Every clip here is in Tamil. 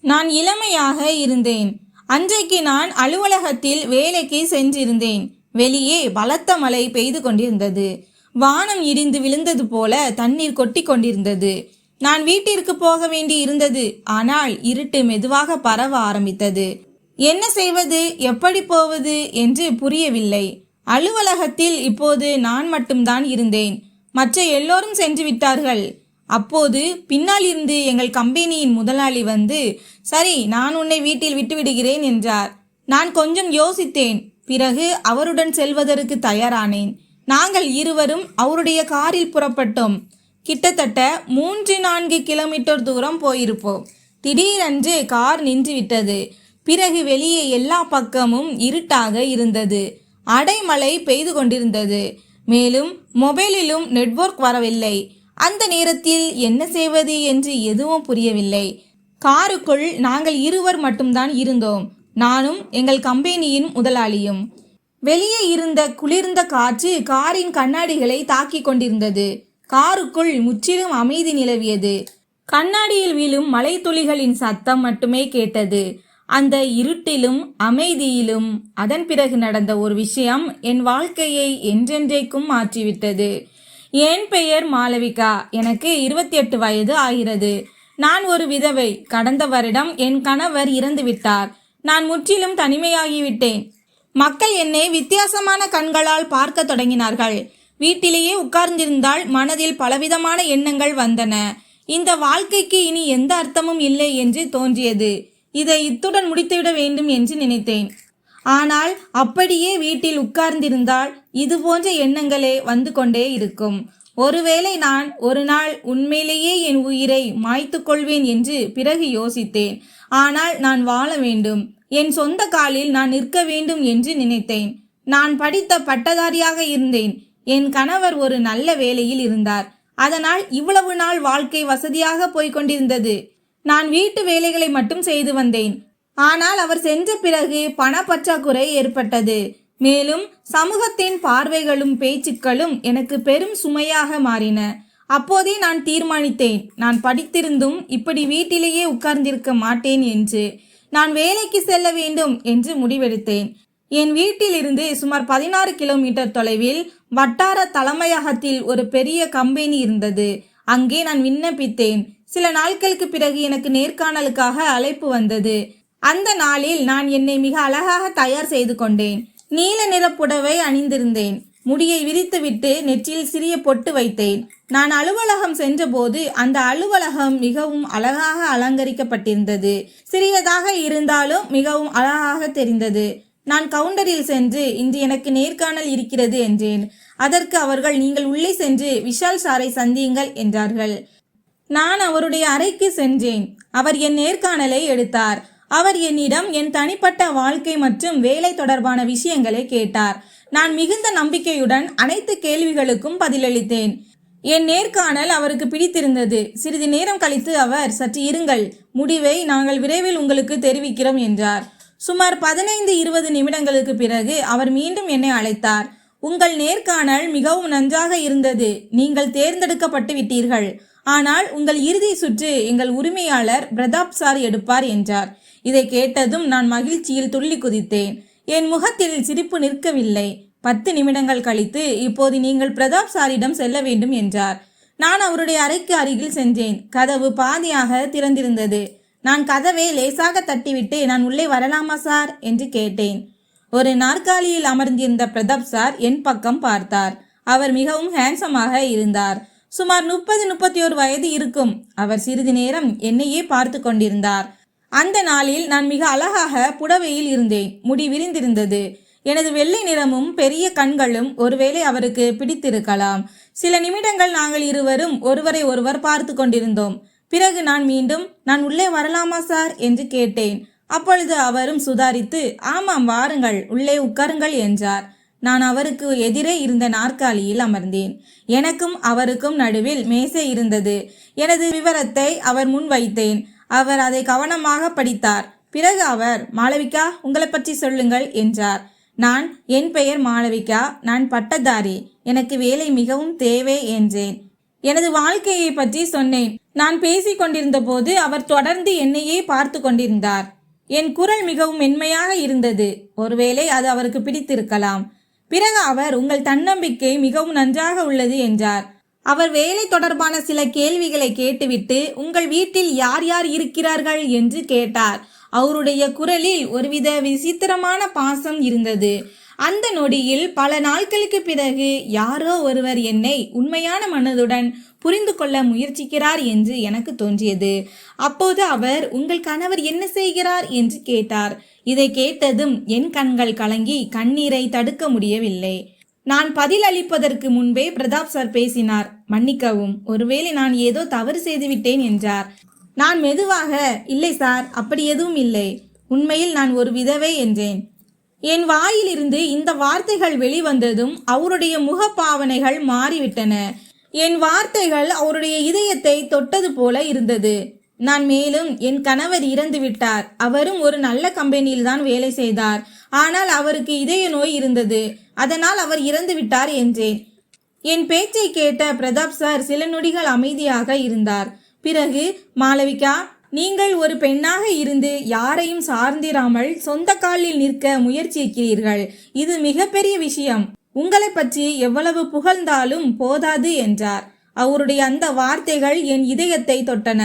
நான் இளமையாக இருந்தேன். அன்றைக்கு நான் அலுவலகத்தில் வேலைக்கு சென்றிருந்தேன். வெளியே பலத்த மழை பெய்து கொண்டிருந்தது. வானம் இடிந்து விழுந்தது போல தண்ணீர் கொட்டி கொண்டிருந்தது. நான் வீட்டிற்கு போக வேண்டி இருந்தது. ஆனால் இருட்டு மெதுவாக பரவ ஆரம்பித்தது. என்ன செய்வது? எப்படி போவது? என்று புரியவில்லை. அலுவலகத்தில் இப்போது நான் மட்டும்தான் இருந்தேன். மற்ற எல்லோரும் சென்று விட்டார்கள். அப்போது பின்னால் இருந்து எங்கள் கம்பெனியின் முதலாளி வந்து சரி நான் உன்னை வீட்டில் விட்டுவிடுகிறேன் என்றார். நான் கொஞ்சம் யோசித்தேன். பிறகு அவருடன் செல்வதற்கு தயாரானேன். நாங்கள் இருவரும் அவருடைய காரில் புறப்பட்டோம். கிட்டத்தட்ட மூன்று நான்கு கிலோமீட்டர் தூரம் போயிருப்போம். திடீரென்று கார் நின்றுவிட்டது. பிறகு வெளியே எல்லா பக்கமும் இருட்டாக இருந்தது. அடைமழை பெய்து கொண்டிருந்தது. மேலும் மொபைலிலும் நெட்வொர்க் வரவில்லை. அந்த நேரத்தில் என்ன செய்வது என்று எதுவும் புரியவில்லை. காருக்குள் நாங்கள் இருவர் மட்டும்தான் இருந்தோம். நானும் எங்கள் கம்பெனியின் முதலாளியும். வெளியே இருந்த குளிர்ந்த காற்று காரின் கண்ணாடிகளை தாக்கிக் கொண்டிருந்தது. காருக்குள் முற்றிலும் அமைதி நிலவியது. கண்ணாடியில் விழும் மலைத்துளிகளின் சத்தம் மட்டுமே கேட்டது. அந்த இருட்டிலும் அமைதியிலும் அதன் பிறகு நடந்த ஒரு விஷயம் என் வாழ்க்கையை என்றென்றைக்கும் மாற்றிவிட்டது. என் பெயர் மாளவிகா. எனக்கு இருபத்தி எட்டு வயது ஆகிறது. நான் ஒரு விதவை. கடந்த வருடம் என் கணவர் இறந்து விட்டார். நான் முற்றிலும் தனிமையாகிவிட்டேன். மக்கள் என்னை வித்தியாசமான கண்களால் பார்க்க தொடங்கினார்கள். வீட்டிலேயே உட்கார்ந்திருந்தால் மனதில் பலவிதமான எண்ணங்கள் வந்தன. இந்த வாழ்க்கைக்கு இனி எந்த அர்த்தமும் இல்லை என்று தோன்றியது. இதை இத்துடன் முடித்துவிட வேண்டும் என்று நினைத்தேன். ஆனால் அப்படியே வீட்டில் உட்கார்ந்திருந்தால் இது போன்ற எண்ணங்களே வந்து கொண்டே இருக்கும். ஒருவேளை நான் ஒரு நாள் உண்மையிலேயே என் உயிரை மாய்த்து கொள்வேன் என்று பிறகு யோசித்தேன். ஆனால் நான் வாழ வேண்டும். என் சொந்த காலில் நான் நிற்க வேண்டும் என்று நினைத்தேன். நான் படித்த பட்டதாரியாக இருந்தேன். என் கணவர் ஒரு நல்ல வேலையில் இருந்தார். அதனால் இவ்வளவு நாள் வாழ்க்கை வசதியாக போய்க் கொண்டிருந்தது. நான் வீட்டு வேலைகளை மட்டும் செய்து வந்தேன். ஆனால் அவர் சென்ற பிறகு பணப்பற்றாக்குறை ஏற்பட்டது. மேலும் சமூகத்தின் பார்வைகளும் பேச்சுக்களும் எனக்கு பெரும் சுமையாக மாறின. அப்போதே நான் தீர்மானித்தேன். நான் படித்திருந்தும் இப்படி வீட்டிலேயே உட்கார்ந்திருக்க மாட்டேன் என்று. நான் வேலைக்கு செல்ல வேண்டும் என்று முடிவெடுத்தேன். என் வீட்டிலிருந்து சுமார் பதினாறு கிலோமீட்டர் தொலைவில் வட்டார தலைமையகத்தில் ஒரு பெரிய கம்பெனி இருந்தது. அங்கே நான் விண்ணப்பித்தேன். சில நாட்களுக்கு பிறகு எனக்கு நேர்காணலுக்காக அழைப்பு வந்தது. அந்த நாளில் நான் என்னை மிக அழகாக தயார் செய்து கொண்டேன். நீல நிற புடவை அணிந்திருந்தேன். முடியை விரித்துவிட்டு நெற்றியில் சிறிய பொட்டு வைத்தேன். நான் அலுவலகம் சென்றபோது அந்த அலுவலகம் மிகவும் அழகாக அலங்கரிக்கப்பட்டிருந்தது. சிறியதாக இருந்தாலும் மிகவும் அழகாக தெரிந்தது. நான் கவுண்டரில் சென்று இன்று எனக்கு நேர்காணல் இருக்கிறது என்றேன். அதற்கு அவர்கள் நீங்கள் உள்ளே சென்று விஷால் சாரை சந்தியுங்கள் என்றார்கள். நான் அவருடைய அறைக்கு சென்றேன். அவர் என் நேர்காணலை எடுத்தார். அவர் என்னிடம் என் தனிப்பட்ட வாழ்க்கை மற்றும் வேலை தொடர்பான விஷயங்களை கேட்டார். நான் மிகுந்த நம்பிக்கையுடன் அனைத்து கேள்விகளுக்கும் பதிலளித்தேன். என் நேர்காணல் அவருக்கு பிடித்திருந்தது. சிறிது நேரம் கழித்து அவர் சற்று இருங்கள். முடிவை நாங்கள் விரைவில் உங்களுக்கு தெரிவிக்கிறோம் என்றார். சுமார் பதினைந்து இருபது நிமிடங்களுக்கு பிறகு அவர் மீண்டும் என்னை அழைத்தார். உங்கள் நேர்காணல் மிகவும் நன்றாக இருந்தது. நீங்கள் தேர்ந்தெடுக்கப்பட்டு விட்டீர்கள். ஆனால் உங்கள் இறுதி சுற்று எங்கள் உரிமையாளர் பிரதாப் சார் எடுப்பார் என்றார். இதை கேட்டதும் நான் மகிழ்ச்சியில் துள்ளி குதித்தேன். என் முகத்தில் சிரிப்பு நிற்கவில்லை. பத்து நிமிடங்கள் கழித்து இப்போது நீங்கள் பிரதாப் சாரிடம் செல்ல வேண்டும் என்றார். நான் அவருடைய அறைக்கு அருகில் சென்றேன். கதவு பாதியாக திறந்திருந்தது. நான் கதவை லேசாக தட்டிவிட்டு நான் உள்ளே வரலாமா சார்? என்று கேட்டேன். ஒரு நாற்காலியில் அமர்ந்திருந்த பிரதாப் சார் என் பக்கம் பார்த்தார். அவர் மிகவும் ஹேண்ட்ஸமாக இருந்தார். சுமார் முப்பது முப்பத்தி ஒரு வயது இருக்கும். அவர் சிறிது நேரம் என்னையே பார்த்து கொண்டிருந்தார். அந்த நாளில் நான் மிக அழகாக புடவையில் இருந்தேன். முடி விரிந்திருந்தது. எனது வெள்ளை நிறமும் பெரிய கண்களும் ஒருவேளை அவருக்கு பிடித்திருக்கலாம். சில நிமிடங்கள் நாங்கள் இருவரும் ஒருவரை ஒருவர் பார்த்து கொண்டிருந்தோம். பிறகு நான் மீண்டும் நான் உள்ளே வரலாமா சார்? என்று கேட்டேன். அப்பொழுது அவரும் சுதாரித்து ஆமாம் வாருங்கள் உள்ளே உட்காருங்கள் என்றார். நான் அவருக்கு எதிரே இருந்த நாற்காலியில் அமர்ந்தேன். எனக்கும் அவருக்கும் நடுவில் மேசை இருந்தது. எனது விவரத்தை அவர் முன் வைத்தேன். அவர் அதை கவனமாக படித்தார். பிறகு அவர் மாளவிகா உங்களை பற்றி சொல்லுங்கள் என்றார். நான் என் பெயர் மாளவிகா. நான் பட்டதாரி. எனக்கு வேலை மிகவும் தேவை என்றேன். எனது வாழ்க்கையை பற்றி சொன்னேன். நான் பேசிக் கொண்டிருந்த போது அவர் தொடர்ந்து என்னையே பார்த்து கொண்டிருந்தார். என் குரல் மிகவும் மென்மையாக இருந்தது. ஒருவேளை அது அவருக்கு பிடித்திருக்கலாம். பிறகு அவர் உங்கள் தன்னம்பிக்கை மிகவும் நன்றாக உள்ளது என்றார். அவர் வேலை தொடர்பான சில கேள்விகளை கேட்டுவிட்டு உங்கள் வீட்டில் யார் யார் இருக்கிறார்கள்? என்று கேட்டார். அவருடைய குரலில் ஒருவித விசித்திரமான பாசம் இருந்தது. அந்த நொடியில் பல நாட்களுக்கு பிறகு யாரோ ஒருவர் என்னை உண்மையான மனதுடன் புரிந்து கொள்ள முயற்சிக்கிறார் என்று எனக்கு தோன்றியது. அப்போது அவர் உங்கள் கணவர் என்ன செய்கிறார்? என்று கேட்டார். இதை கேட்டதும் என் கண்கள் கலங்கி கண்ணீரை தடுக்க முடியவில்லை. நான் பதில் அளிப்பதற்கு முன்பே பிரதாப் சார் பேசினார். மன்னிக்கவும் ஒருவேளை நான் ஏதோ தவறு செய்துவிட்டேன் என்றார். நான் மெதுவாக இல்லை சார் அப்படி எதுவும் இல்லை. உண்மையில் நான் ஒரு விதவை என்றேன். என் வாயிலிருந்து இந்த வார்த்தைகள் வெளிவந்ததும் அவருடைய முகப்பாவனைகள் மாறிவிட்டன. என் வார்த்தைகள் அவருடைய இதயத்தை தொட்டது போல இருந்தது. நான் மேலும் என் கணவர் இறந்து விட்டார். அவரும் ஒரு நல்ல கம்பெனியில் தான் வேலை செய்தார். ஆனால் அவருக்கு இதய நோய் இருந்தது. அதனால் அவர் இறந்து விட்டார் என்றேன். என் பேச்சை கேட்ட பிரதாப் சார் சில நொடிகள் அமைதியாக இருந்தார். பிறகு மாளவிகா நீங்கள் ஒரு பெண்ணாக இருந்து யாரையும் சார்ந்திராமல் சொந்த காலில் நிற்க முயற்சிக்கிறீர்கள். இது மிகப்பெரிய விஷயம். உங்களை பற்றி எவ்வளவு புகழ்ந்தாலும் போதாது என்றார். அவருடைய அந்த வார்த்தைகள் என் இதயத்தை தொட்டன.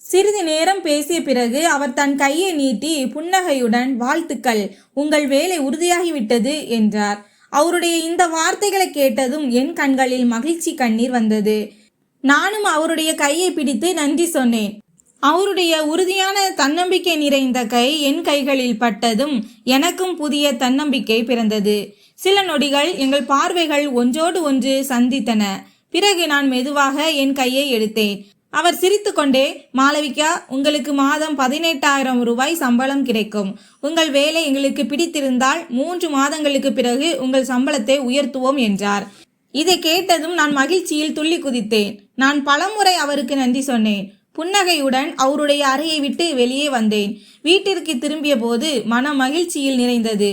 சிறிது நேரம் பேசிய பிறகு அவர் தன் கையை நீட்டி புன்னகையுடன் வாழ்த்துக்கள் உங்கள் வேலை உறுதியாகிவிட்டது என்றார். அவருடைய இந்த வார்த்தைகளை கேட்டதும் என் கண்களில் மகிழ்ச்சி கண்ணீர் வந்தது. நானும் அவருடைய கையை பிடித்து நன்றி சொன்னேன். அவருடைய உறுதியான தன்னம்பிக்கை நிறைந்த கை என் கைகளில் பட்டதும் எனக்கும் புதிய தன்னம்பிக்கை பிறந்தது. சில நொடிகள் எங்கள் பார்வைகள் ஒன்றோடு ஒன்று சந்தித்தன. பிறகு நான் மெதுவாக என் கையை எடுத்தேன். அவர் சிரித்துக்கொண்டே மாளவிகா உங்களுக்கு மாதம் பதினெட்டாயிரம் ரூபாய் சம்பளம் கிடைக்கும். உங்கள் வேலை எங்களுக்கு பிடித்திருந்தால் மூன்று மாதங்களுக்கு பிறகு உங்கள் சம்பளத்தை உயர்த்துவோம் என்றார். இதை கேட்டதும் நான் மகிழ்ச்சியில் துள்ளி குதித்தேன். நான் பலமுறை அவருக்கு நன்றி சொன்னேன். புன்னகையுடன் அவருடைய அறையை விட்டு வெளியே வந்தேன். வீட்டிற்கு திரும்பிய போது மன மகிழ்ச்சியில் நிறைந்தது.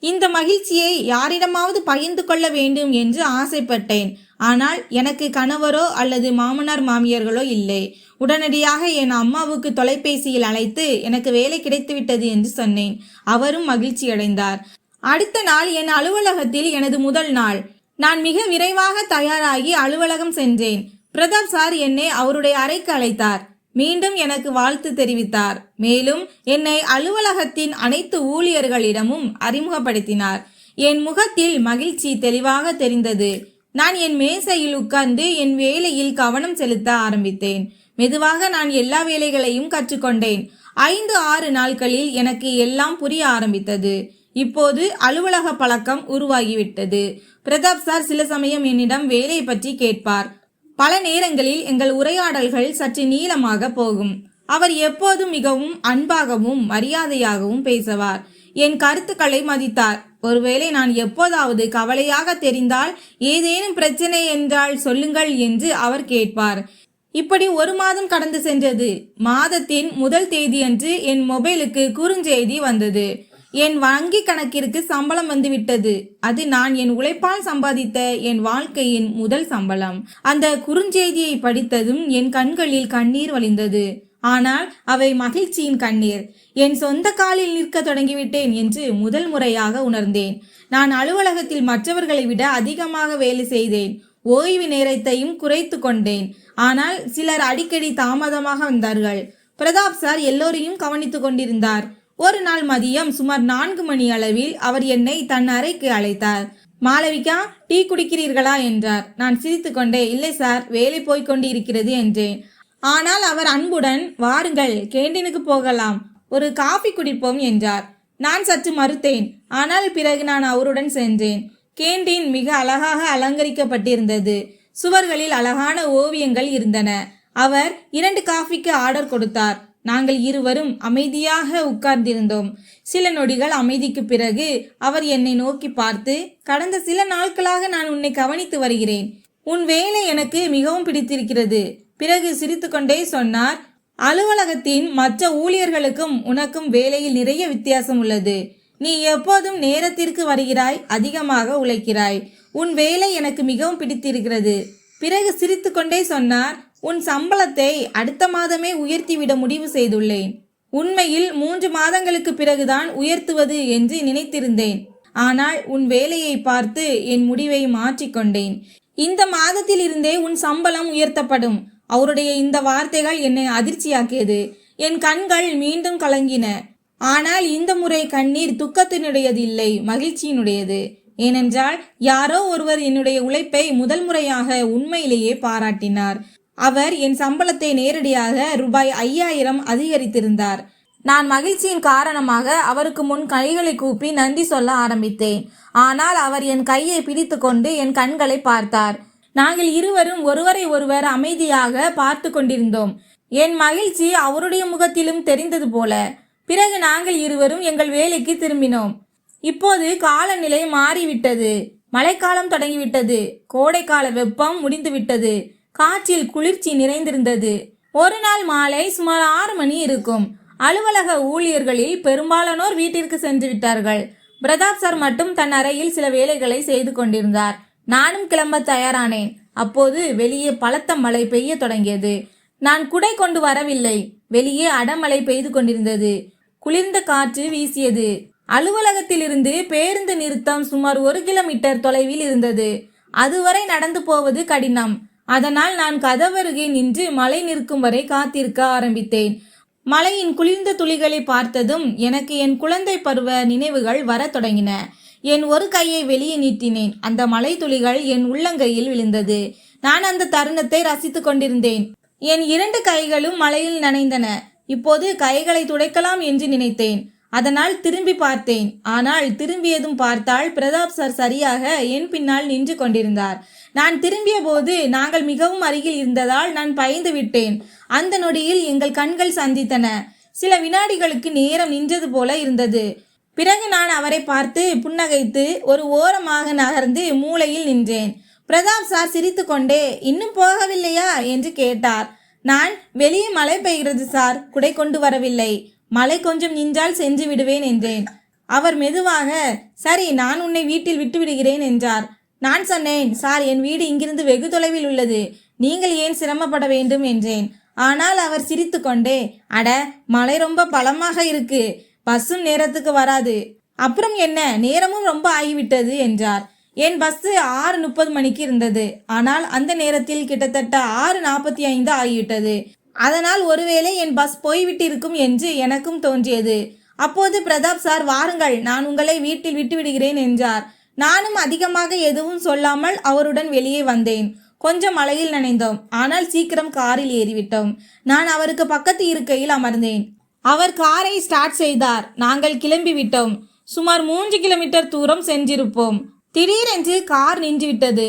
இந்த மகிழ்ச்சியை யாரிடமாவது பகிர்ந்து கொள்ள வேண்டும் என்று ஆசைப்பட்டேன். ஆனால் எனக்கு கணவரோ அல்லது மாமனார் மாமியார்களோ இல்லை. உடனடியாக என் அம்மாவுக்கு தொலைபேசியில் அழைத்து எனக்கு வேலை கிடைத்துவிட்டது என்று சொன்னேன். அவரும் மகிழ்ச்சி அடைந்தார் அடுத்த நாள் என் அலுவலகத்தில் எனது முதல் நாள். நான் மிக விரைவாக தயாராகி அலுவலகம் சென்றேன். பிரதாப் சார் என்னை அவருடைய அறைக்கு அழைத்தார். மீண்டும் எனக்கு வாழ்த்து தெரிவித்தார். மேலும் என்னை அலுவலகத்தின் அனைத்து ஊழியர்களிடமும் அறிமுகப்படுத்தினார். என் முகத்தில் மகிழ்ச்சி தெளிவாக தெரிந்தது. நான் என் மேசையில் உட்கார்ந்து என் வேலையில் கவனம் செலுத்த ஆரம்பித்தேன். மெதுவாக நான் எல்லா வேலைகளையும் கற்றுக்கொண்டேன். ஐந்து ஆறு நாட்களில் எனக்கு எல்லாம் புரிய ஆரம்பித்தது. இப்போது அலுவலக பழக்கம் உருவாகிவிட்டது. பிரதாப் சார் சில சமயம் என்னிடம் வேலை பற்றி கேட்பார். பல நேரங்களில் எங்கள் உரையாடல்கள் சற்று நீளமாக போகும். அவர் எப்போதும் மிகவும் அன்பாகவும் மரியாதையாகவும் பேசுவார். என் கருத்துக்களை மதித்தார். ஒருவேளை நான் எப்போதாவது கவலையாக தெரிந்தால் ஏதேனும் பிரச்சனை என்றால் சொல்லுங்கள் என்று அவர் கேட்பார். இப்படி ஒரு மாதம் கடந்து சென்றது. மாதத்தின் முதல் தேதியன்று என் மொபைலுக்கு குறுஞ்செய்தி வந்தது. என் வங்கி கணக்கிற்கு சம்பளம் வந்துவிட்டது. அது நான் என் உழைப்பால் சம்பாதித்த என் வாழ்க்கையின் முதல் சம்பளம். அந்த குறுஞ்செய்தியை படித்ததும் என் கண்களில் கண்ணீர் வழிந்தது. ஆனால் அவை மகிழ்ச்சியின் கண்ணீர். என் சொந்த காலில் நிற்க தொடங்கிவிட்டேன் என்று முதல் முறையாக உணர்ந்தேன். நான் அலுவலகத்தில் மற்றவர்களை விட அதிகமாக வேலை செய்தேன். ஓய்வு நேரத்தையும் குறைத்து கொண்டேன். ஆனால் சிலர் அடிக்கடி தாமதமாக வந்தார்கள். பிரதாப் சார் எல்லோரையும் கவனித்துக் கொண்டிருந்தார். ஒரு நாள் மதியம் சுமார் நான்கு மணி அளவில் அவர் என்னை தன் அறைக்கு அழைத்தார். மாளவிகா டீ குடிக்கிறீர்களா? என்றார். நான் சிரித்துக்கொண்டே இல்லை சார் வேலை போய்க் கொண்டிருக்கிறது என்றேன். ஆனால் அவர் அன்புடன் வாருங்கள் கேண்டீனுக்கு போகலாம். ஒரு காஃபி குடிப்போம் என்றார். நான் சற்று மறுத்தேன். ஆனால் பிறகு நான் அவருடன் சென்றேன். கேண்டீன் மிக அழகாக அலங்கரிக்கப்பட்டிருந்தது. சுவர்களில் அழகான ஓவியங்கள் இருந்தன. அவர் இரண்டு காஃபிக்கு ஆர்டர் கொடுத்தார். நாங்கள் இருவரும் அமைதியாக உட்கார்ந்திருந்தோம். சில நொடிகள் அமைதிக்கு பிறகு அவர் என்னை நோக்கி பார்த்து கடந்த சில நாட்களாக நான் உன்னை கவனித்து வருகிறேன். உன் வேலை எனக்கு மிகவும் பிடித்திருக்கிறது. பிறகு சிரித்துக்கொண்டே சொன்னார் அலுவலகத்தின் மற்ற ஊழியர்களுக்கும் உனக்கும் வேலையில் நிறைய வித்தியாசம் உள்ளது. நீ எப்போதும் நேரத்திற்கு வருகிறாய் அதிகமாக உழைக்கிறாய். உன் வேலை எனக்கு மிகவும் பிடித்திருக்கிறது. பிறகு சிரித்துக்கொண்டே சொன்னார் உன் சம்பளத்தை அடுத்த மாதமே உயர்த்திவிட முடிவு செய்துள்ளேன். உண்மையில் மூன்று மாதங்களுக்கு பிறகுதான் உயர்த்துவது என்று நினைத்திருந்தேன். ஆனால் உன் வேலையை பார்த்து என் முடிவை மாற்றிக்கொண்டேன் இந்த மாதத்தில் இருந்தே உன் சம்பளம் உயர்த்தப்படும். அவருடைய இந்த வார்த்தைகள் என்னை அதிர்ச்சியாக்கியது. என் கண்கள் மீண்டும் கலங்கின. ஆனால் இந்த முறை கண்ணீர் துக்கத்தினுடையது இல்லை மகிழ்ச்சியினுடையது. ஏனென்றால் யாரோ ஒருவர் என்னுடைய உழைப்பை முதல் முறையாக உண்மையிலேயே பாராட்டினார். அவர் என் சம்பளத்தை நேரடியாக ரூபாய் ஐயாயிரம் அதிகரித்திருந்தார். நான் மகிழ்ச்சியின் காரணமாக அவருக்கு முன் கைகளை கூப்பி நன்றி சொல்ல ஆரம்பித்தேன். ஆனால் அவர் என் கையை பிடித்துக்கொண்டு என் கண்களை பார்த்தார். நாங்கள் இருவரும் ஒருவரை ஒருவர் அமைதியாக பார்த்து கொண்டிருந்தோம். என் மகிழ்ச்சி அவருடைய முகத்திலும் தெரிந்தது போல. பிறகு நாங்கள் இருவரும் எங்கள் வேலைக்கு திரும்பினோம். இப்போது காலநிலை மாறிவிட்டது. மழைக்காலம் தொடங்கிவிட்டது. கோடைக்கால வெப்பம் முடிந்துவிட்டது. காற்றில் குளிர்ச்சி நிறைந்திருந்தது. ஒரு நாள் மாலை சுமார் ஆறு மணி இருக்கும். அலுவலக ஊழியர்களில் பெரும்பாலானோர் வீட்டிற்கு சென்று விட்டார்கள். பிரதாப் சார் மட்டும் தன் அறையில் சில வேலைகளை செய்து கொண்டிருந்தார். நானும் கிளம்ப தயாரானேன். அப்போது வெளியே பலத்த மழை பெய்ய தொடங்கியது. நான் குடை கொண்டு வரவில்லை. வெளியே அடமழை பெய்து கொண்டிருந்தது. குளிர்ந்த காற்று வீசியது. அலுவலகத்திலிருந்து பேருந்து நிறுத்தம் சுமார் ஒரு கிலோமீட்டர் தொலைவில் இருந்தது. அதுவரை நடந்து போவது கடினம். அதனால் நான் கதவருகே நின்று மழை நிற்கும் வரை காத்திருக்க ஆரம்பித்தேன். மலையின் குளிர்ந்த துளிகளை பார்த்ததும் எனக்கு என் குழந்தை பருவ நினைவுகள் வரத் தொடங்கின. என் ஒரு கையை வெளியே நீட்டினேன். அந்த மலை துளிகள் என் உள்ளங்கையில் விழுந்தது. நான் அந்த தருணத்தை ரசித்துக் கொண்டிருந்தேன். என் இரண்டு கைகளும் மலையில் நனைந்தன. இப்போது கைகளை துடைக்கலாம் என்று நினைத்தேன். அதனால் திரும்பி பார்த்தேன். ஆனால் திரும்பியதும் பார்த்தால் பிரதாப் சார் சரியாக என் பின்னால் நின்று கொண்டிருந்தார். நான் திரும்பிய போது நாங்கள் மிகவும் அருகில் இருந்ததால் நான் பயந்து விட்டேன். அந்த நொடியில் எங்கள் கண்கள் சந்தித்தன. சில வினாடிகளுக்கு நேரம் நின்றது போல இருந்தது. பிறகு நான் அவரை பார்த்து புன்னகைத்து ஒரு ஓரமாக நகர்ந்து மூலையில் நின்றேன். பிரதாப் சார் சிரித்துக்கொண்டே இன்னும் போகவில்லையா? என்று கேட்டார். நான் வெளியே மழை பெய்கிறது சார். குடை கொண்டு வரவில்லை. மழை கொஞ்சம் நின்றால் சென்று விடுவேன் என்றேன். அவர் மெதுவாக சரி நான் உன்னை வீட்டில் விட்டு விடுகிறேன் என்றார். நான் சொன்னேன் சார் என் வீடு இங்கிருந்து வெகு தொலைவில் உள்ளது. நீங்கள் ஏன் சிரமப்பட வேண்டும்? என்றேன். ஆனால் அவர் சிரித்துக்கொண்டே அட மழை ரொம்ப பலமாக இருக்கு. பஸ்ஸும் நேரத்துக்கு வராது. அப்புறம் என்ன? நேரமும் ரொம்ப ஆகிவிட்டது என்றார். என் பஸ்ஸு ஆறு முப்பது மணிக்கு இருந்தது. ஆனால் அந்த நேரத்தில் கிட்டத்தட்ட ஆறு நாற்பத்தி ஐந்து ஆகிவிட்டது. அதனால் ஒருவேளை என் பஸ் போய்விட்டிருக்கும் என்று எனக்கும் தோன்றியது. அப்போது பிரதாப் சார் வாருங்கள் நான் உங்களை வீட்டில் விட்டு விடுகிறேன் என்றார். நானும் அதிகமாக எதுவும் சொல்லாமல் அவருடன் வெளியே வந்தேன். கொஞ்சம் மழையில் நனைந்தோம். ஆனால் சீக்கிரம் காரில் ஏறிவிட்டோம். நான் அவருக்கு பக்கத்து இருக்கையில் அமர்ந்தேன். அவர் காரை ஸ்டார்ட் செய்தார். நாங்கள் கிளம்பி விட்டோம். சுமார் மூன்று கிலோமீட்டர் தூரம் சென்றிருப்போம். திடீரென்று கார் நின்றுவிட்டது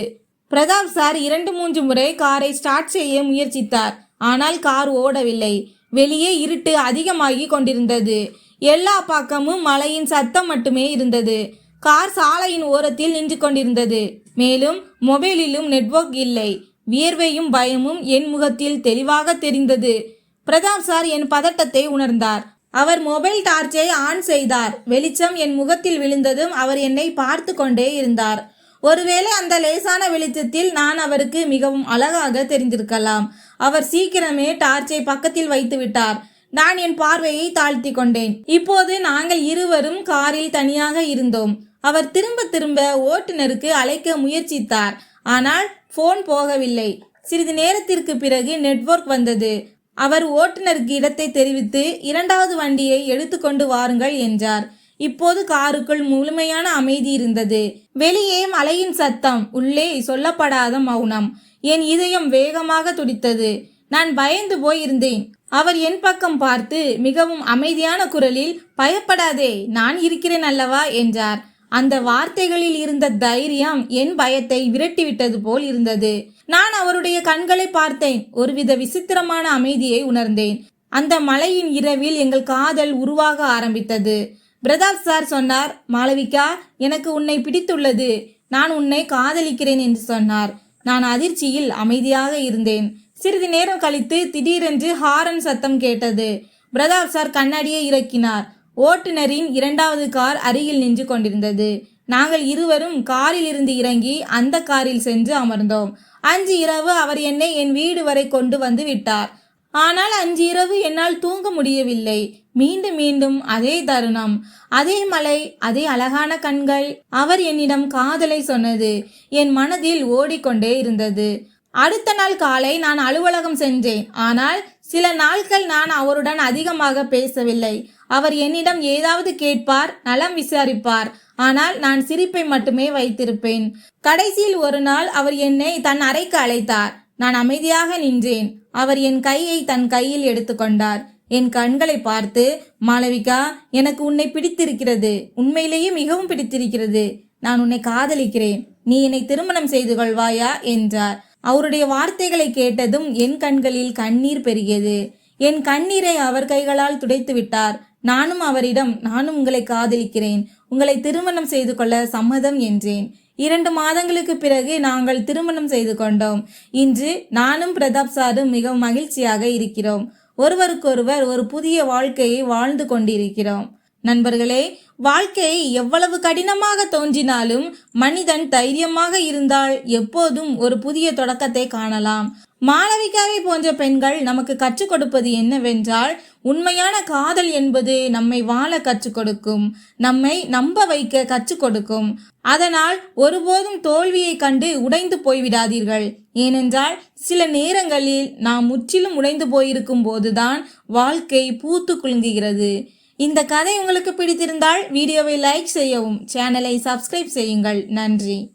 பிரதாப் சார் இரண்டு மூன்று முறை காரை ஸ்டார்ட் செய்ய முயற்சித்தார். ஆனால் கார் ஓடவில்லை. வெளியே இருட்டு அதிகமாகி கொண்டிருந்தது. எல்லா பக்கமும் மழையின் சத்தம் மட்டுமே இருந்தது. கார் சாலையின் ஓரத்தில் நின்று கொண்டிருந்தது. மேலும் மொபைலிலும் நெட்வொர்க் இல்லை. வியர்வையும் பயமும் என் முகத்தில் தெளிவாக தெரிந்தது. பிரதாப் சார் என் பதட்டத்தை உணர்ந்தார். அவர் மொபைல் டார்ச்சை ஆன் செய்தார். வெளிச்சம் என் முகத்தில் விழுந்ததும் அவர் என்னை பார்த்து கொண்டே இருந்தார். ஒருவேளை அந்த லேசான வெளிச்சத்தில் நான் அவருக்கு மிகவும் அழகாக தெரிந்திருக்கலாம். அவர் சீக்கிரமே டார்ச்சை பக்கத்தில் வைத்து விட்டார். நான் என் பார்வையை தாழ்த்தி கொண்டேன். இப்போது நாங்கள் இருவரும் காரில் தனியாக இருந்தோம். அவர் திரும்ப திரும்ப ஓட்டுநருக்கு அழைக்க முயற்சித்தார். ஆனால் போன் போகவில்லை. சிறிது நேரத்திற்கு பிறகு நெட்வொர்க் வந்தது. அவர் ஓட்டுநருக்கு இடத்தை தெரிவித்து இரண்டாவது வண்டியை எடுத்துக்கொண்டு வாருங்கள் என்றார். இப்போது காருக்குள் முழுமையான அமைதி இருந்தது. வெளியே மலையின் சத்தம் உள்ளே சொல்லப்படாத மௌனம். என் இதயம் வேகமாக துடித்தது. நான் பயந்து போயிருந்தேன். அவர் என் பக்கம் பார்த்து மிகவும் அமைதியான குரலில் பயப்படாதே நான் இருக்கிறேன் அல்லவா? என்றார். அந்த வார்த்தைகளில் இருந்த தைரியம் என் பயத்தை விரட்டிவிட்டது போல் இருந்தது. நான் அவருடைய கண்களை பார்த்தேன். ஒருவித விசித்திரமான அமைதியை உணர்ந்தேன். அந்த மலையின் இரவில் எங்கள் காதல் உருவாக ஆரம்பித்தது. பிரதாப் சார் சொன்னார் மாளவிகா எனக்கு உன்னை பிடித்துள்ளது. நான் உன்னை காதலிக்கிறேன் என்று சொன்னார். நான் அதிர்ச்சியில் அமைதியாக இருந்தேன். சிறிது நேரம் கழித்து திடீரென்று ஹாரன் சத்தம் கேட்டது. பிரதாப் சார் கண்ணாடியை இறக்கினார். ஓட்டுநரின் இரண்டாவது கார் அருகில் நின்று கொண்டிருந்தது. நாங்கள் இருவரும் காரில் இருந்து இறங்கி அந்த காரில் சென்று அமர்ந்தோம். அன்று இரவு அவர் என்னை என் வீடு வரை கொண்டு வந்து விட்டார். ஆனால் அன்று இரவு என்னால் தூங்க முடியவில்லை. மீண்டும் மீண்டும் அதே தருணம். அதே மலை அதே அழகான கண்கள். அவர் என்னிடம் காதலை சொன்னது. என் மனதில் ஓடிக்கொண்டே இருந்தது. அடுத்த நாள் காலை நான் அலுவலகம் சென்றேன். ஆனால் சில நாட்கள் நான் அவருடன் அதிகமாக பேசவில்லை. அவர் என்னிடம் ஏதாவது கேட்பார் நலம் விசாரிப்பார். ஆனால் நான் சிரிப்பை மட்டுமே வைத்திருப்பேன். கடைசியில் ஒரு நாள் அவர் என்னை தன் அறைக்கு அழைத்தார். நான் அமைதியாக நின்றேன். அவர் என் கையை தன் கையில் எடுத்துக்கொண்டார் என் கண்களை பார்த்து மாளவிகா எனக்கு உன்னை பிடித்திருக்கிறது. உண்மையிலேயே மிகவும் பிடித்திருக்கிறது. நான் உன்னை காதலிக்கிறேன். நீ என்னை திருமணம் செய்து கொள்வாயா? என்றார். அவருடைய வார்த்தைகளை கேட்டதும் என் கண்களில் கண்ணீர் பெருகியது. என் கண்ணீரை அவர் கைகளால் துடைத்து விட்டார். நானும் அவரிடம் நானும் உங்களை காதலிக்கிறேன். உங்களை திருமணம் செய்து கொள்ள சம்மதம் என்றேன். இரண்டு மாதங்களுக்கு பிறகு நாங்கள் திருமணம் செய்து கொண்டோம் இன்று நானும் பிரதாப் சாரும் மிகவும் மகிழ்ச்சியாக இருக்கிறோம். ஒருவருக்கொருவர் ஒரு புதிய வாழ்க்கையை வாழ்ந்து கொண்டிருக்கிறோம். நண்பர்களே வாழ்க்கை எவ்வளவு கடினமாக தோன்றினாலும் மனிதன் தைரியமாக இருந்தால் எப்போதும் ஒரு புதிய தொடக்கத்தை காணலாம். மாளவிகாவை போன்ற பெண்கள் நமக்கு கற்றுக் கொடுப்பது என்னவென்றால் உண்மையான காதல் என்பது நம்மை வாழ கற்றுக் கொடுக்கும் நம்மை நம்ப வைக்க கற்றுக் கொடுக்கும். அதனால் ஒருபோதும் தோல்வியை கண்டு உடைந்து போய்விடாதீர்கள். ஏனென்றால் சில நேரங்களில் நாம் முற்றிலும் உடைந்து போயிருக்கும் போதுதான் வாழ்க்கை பூத்து குலுங்குகிறது. இந்த கதை உங்களுக்கு பிடித்திருந்தால் வீடியோவை லைக் செய்யவும் சேனலை சப்ஸ்கிரைப் செய்யுங்கள். நன்றி.